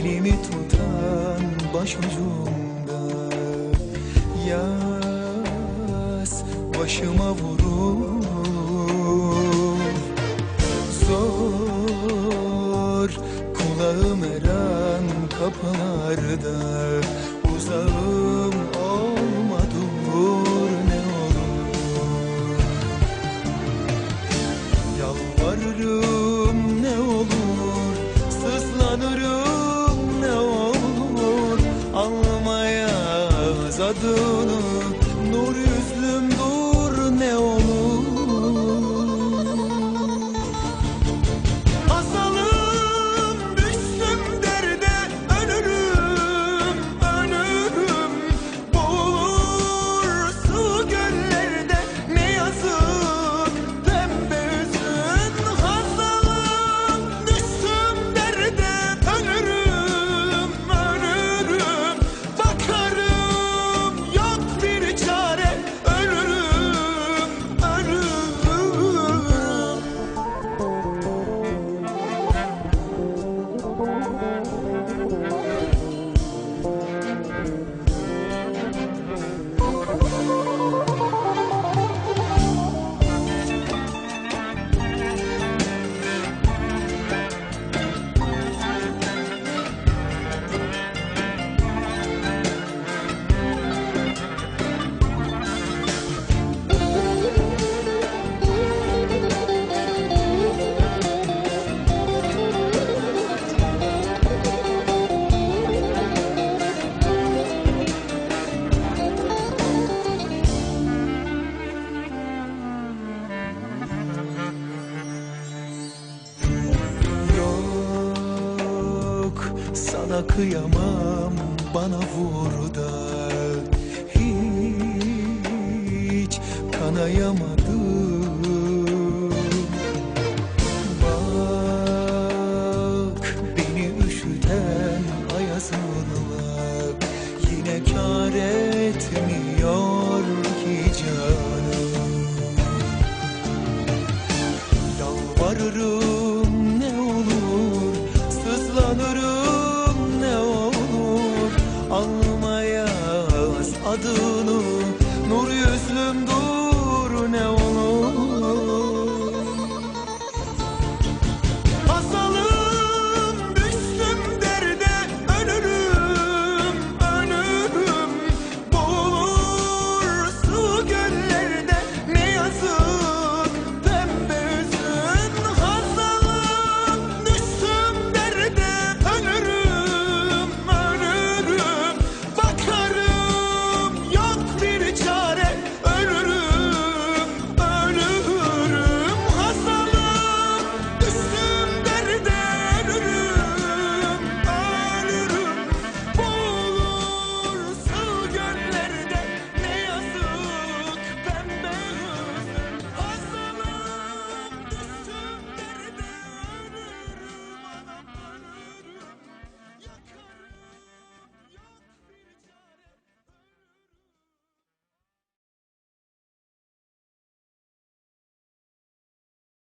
Elimi tutan başucumda Yaz başıma vurur. Zor kulağım her an kapılarda Uzağım adını sana kıyamam bana vur da. Hiç kanayamadım. Bak beni üşüten ayazınlar Yine kar etmiyor ki canım. Yalvarırım adını